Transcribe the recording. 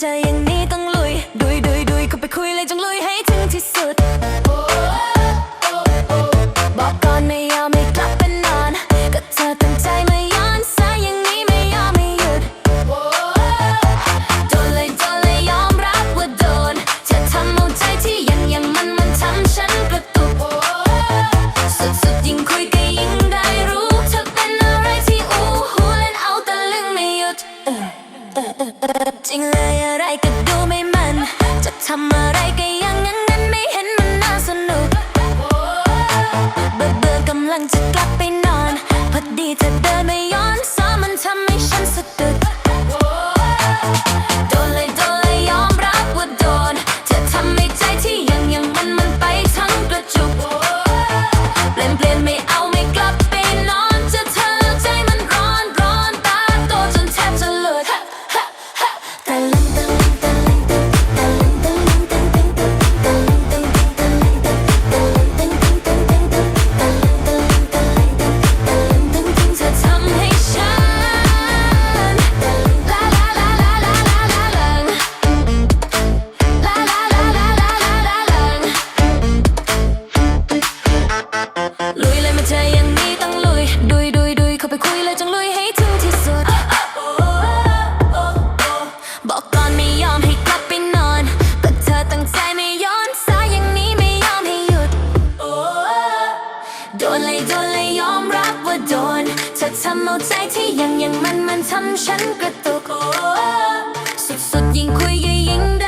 จ眼 จริงเลยอะไรก็ดูไม่มัน จะทำอะไรก็ยังงั้น โดนเธทำเอาใจที่ยังยังมันมันทำฉันกระตุกสุดสุดยิ่งคุยยิ่งได้